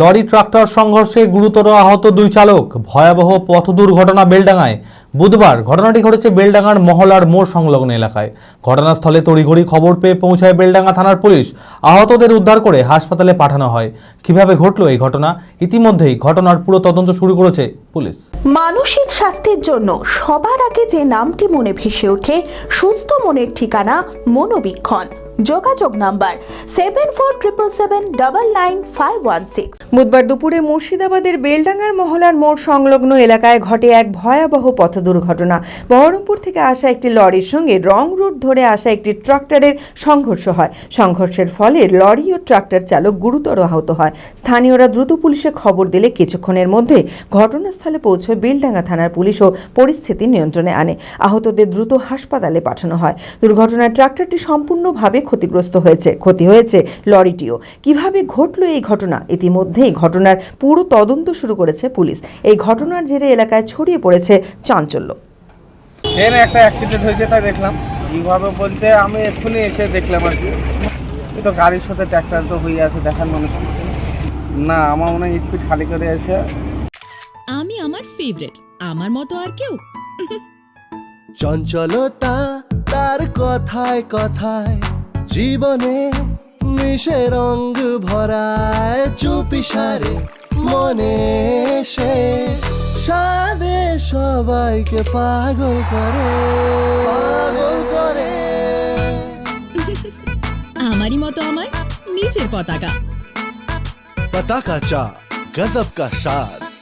Lorry, tractor সংঘর্ষে গুরুতর আহত দুই চালক। ভয়াবহ পথ দুর্ঘটনা বেলডাঙায় বুধবার ঘটনাটি ঘটেছে বেলডাঙার মহলার মোড় সংলগ্ন এলাকায়। ঘটনাস্থলে তড়িঘড়ি খবর পেয়ে পৌঁছায় বেলডাঙ্গা থানার পুলিশ। আহতদের উদ্ধার করে হাসপাতালে পাঠানো হয়। কীভাবে ঘটলো এই ঘটনা? ইতিমধ্যেই ঘটনার পুরো তদন্ত শুরু করেছে পুলিশ। মানসিক স্বাস্থ্যের জন্য সবার আগে যে নামটি মনে ভেসে ওঠে, সুস্থ মনের ঠিকানা মনোবীক্ষণ। যোগাযোগ number seven four triple seven double nine five one six বুধবার দুপুরে মুর্শিদাবাদের বেলডাঙ্গার মহলার মোড় সংলগ্ন এলাকায় ঘটে এক ভয়াবহ পথ দুর্ঘটনা। বহরমপুর থেকে আসা একটি লরির সঙ্গে রং রুট ধরে আসা একটি ট্রাক্টরের সংঘর্ষ হয়। সংঘর্ষের ফলে লরি ও ট্রাক্টর চালক গুরুতর আহত হয়। স্থানীয়রা দ্রুত পুলিশে খবর দিলে কিছুক্ষণের মধ্যে ঘটনাস্থলে পৌঁছয় বেলডাঙ্গা থানার পুলিশ ও পরিস্থিতি নিয়ন্ত্রণে আনে। আহতদের দ্রুত হাসপাতালে পাঠানো হয়। দুর্ঘটনায় ট্রাক্টরটি সম্পূর্ণভাবে ক্ষতিগ্রস্ত হয়েছে ক্ষতি হয়েছে লরিটিও। কীভাবে ঘটলো এই ঘটনা? ইতিমধ্যেই ঘটনার পুরো তদন্ত শুরু করেছে পুলিশ। এই ঘটনার জেরে এলাকায় ছড়িয়ে পড়েছে চাঞ্চল্য। ট্রেনে একটা অ্যাক্সিডেন্ট হয়েছে তাই দেখলাম। কীভাবে বলতে আমি এক্ষুনি এসে দেখলাম আর কি। তো গাড়ির সাথে ট্র্যাক্টর তো হয়ে আছে দেখার মানুষ না আমার মনে হয় একটু খালি করে এসে আমি আমার ফেভারিট আমার মতো আর কেউ। চঞ্চলতা তার কথায় কথায়। জীবনে মিশে রং ভরায় চুপিসারে মনে সে। সাদে সবাইকে পাগল করে। পাগল করে। আমারই মতো আমার নিচের পতাকা। পতাকা চা গজব কা সাদ